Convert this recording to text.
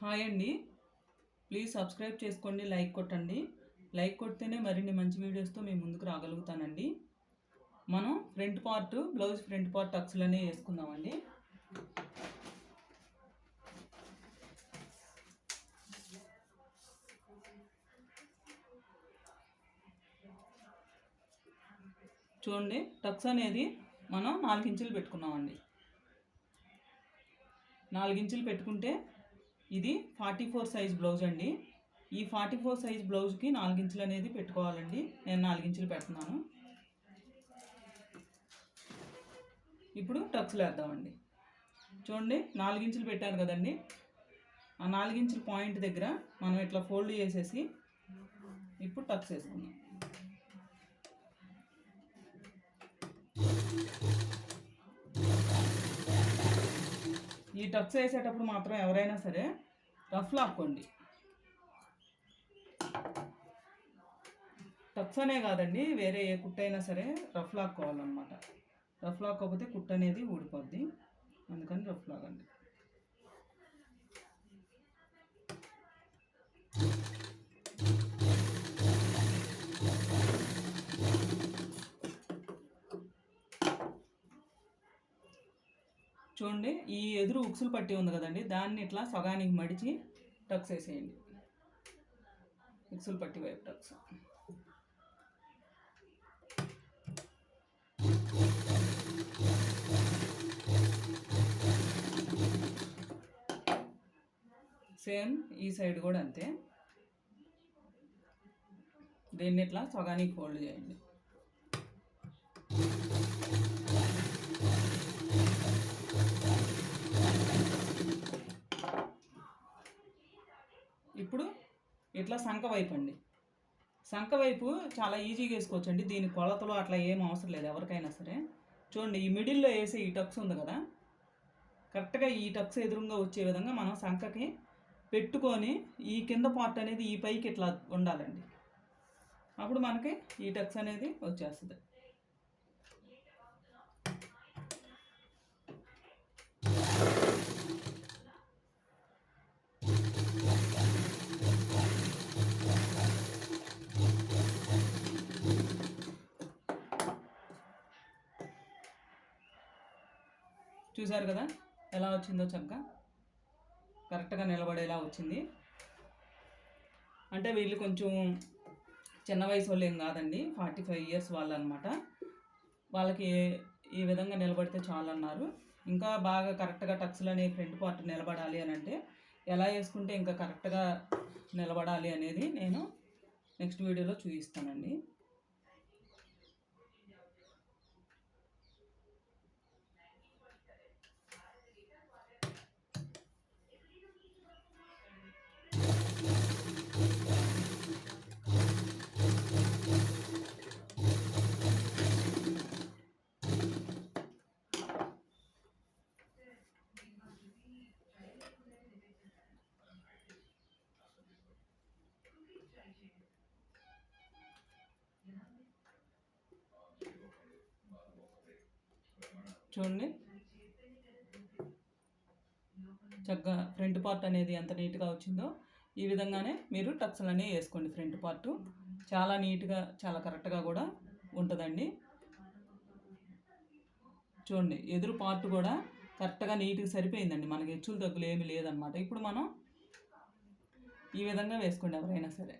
Hi అండి. Please subscribe చేసుకోండి like కొట్టండి. లైక్ కొడితేనే మరిన్ని మంచి వీడియోస్తో మేము ముందుకు రాగలుగుతానండి. మనం front part blouse front part టక్స్లనే వేసుకుందామండి. చూడండి టక్స్ అనేది మనం నాలుగు ఇంచులు పెట్టుకున్నామండి. నాలుగు ఇంచులు పెట్టుకుంటే ఇది ఫార్టీ ఫోర్ సైజ్ బ్లౌజ్ అండి. ఈ ఫార్టీ ఫోర్ సైజ్ బ్లౌజ్కి నాలుగించులు అనేది పెట్టుకోవాలండి. నేను నాలుగించులు పెడుతున్నాను. ఇప్పుడు టక్స్లు వేద్దామండి. చూడండి నాలుగించులు పెట్టారు పెట్టాను కదండి. ఆ నాలుగించుల పాయింట్ దగ్గర మనం ఇట్లా ఫోల్డ్ చేసేసి ఇప్పుడు టక్స్ వేసుకుందాం. ఈ టక్స్ వేసేటప్పుడు మాత్రం ఎవరైనా సరే రఫ్ లాక్కోండి. టక్స్ అనే కాదండి వేరే ఏ కుట్ట అయినా సరే రఫ్ లాక్కోవాలన్నమాట. రఫ్ లాక్కోకపోతే కుట్ట అనేది ఊడిపోద్ది. అందుకని రఫ్ లాగండి. చూడండి ఈ ఎదురు ఉక్సులు పట్టి ఉంది కదండి దాన్ని ఇట్లా సగానికి మడిచి టక్స్ వేసేయండి. ఉక్సులు పట్టి వైపు టక్స్. సేమ్ ఈ సైడ్ కూడా అంతే. దీన్ని ఇట్లా సగానికి ఫోల్డ్ చేయండి ఇప్పుడు ఇట్లా సంక వైపు అండి. సంక వైపు చాలా ఈజీగా వేసుకోవచ్చు అండి దీని కొలతలు అట్లా ఏం అవసరం లేదు ఎవరికైనా సరే. చూడండి ఈ మిడిల్లో వేసే ఈ టక్స్ ఉంది కదా. కరెక్ట్గా ఈ టక్స్ ఎదురుగా వచ్చే విధంగా మనం సంకకి పెట్టుకొని ఈ కింద పార్ట్ అనేది ఈ పైకి ఇట్లా ఉండాలండి. అప్పుడు మనకి ఈ టక్స్ అనేది వచ్చేస్తుంది. చూసారు కదా? ఎలా వచ్చిందో చక్కగా కరెక్ట్గా నిలబడేలా వచ్చింది. అంటే వీళ్ళు కొంచెం చిన్న వయసు వాళ్ళు ఏం కాదండి. ఫార్టీ ఫైవ్ ఇయర్స్ వాళ్ళు అనమాట వాళ్ళకి ఈ విధంగా నిలబడితే చాలు అన్నారు ఇంకా బాగా కరెక్ట్గా టక్స్లు అనే ఫ్రంట్ పార్ట్ నిలబడాలి అని అంటే ఎలా వేసుకుంటే ఇంకా కరెక్ట్గా నిలబడాలి అనేది నేను నెక్స్ట్ వీడియోలో చూపిస్తానండి. చూడండి. చక్కగా ఫ్రంట్ పార్ట్ అనేది ఎంత నీట్గా వచ్చిందో ఈ విధంగానే మీరు టక్స్లు అనేవి వేసుకోండి ఫ్రంట్ పార్ట్. చాలా నీట్గా చాలా కరెక్ట్గా కూడా ఉంటుందండి. చూడండి ఎదురు పార్ట్ కూడా కరెక్ట్గా నీట్గా సరిపోయిందండి. మనకి హెచ్చులు తగ్గులు ఏమీ లేదనమాట ఇప్పుడు మనం ఈ విధంగా వేసుకోండి ఎవరైనా సరే.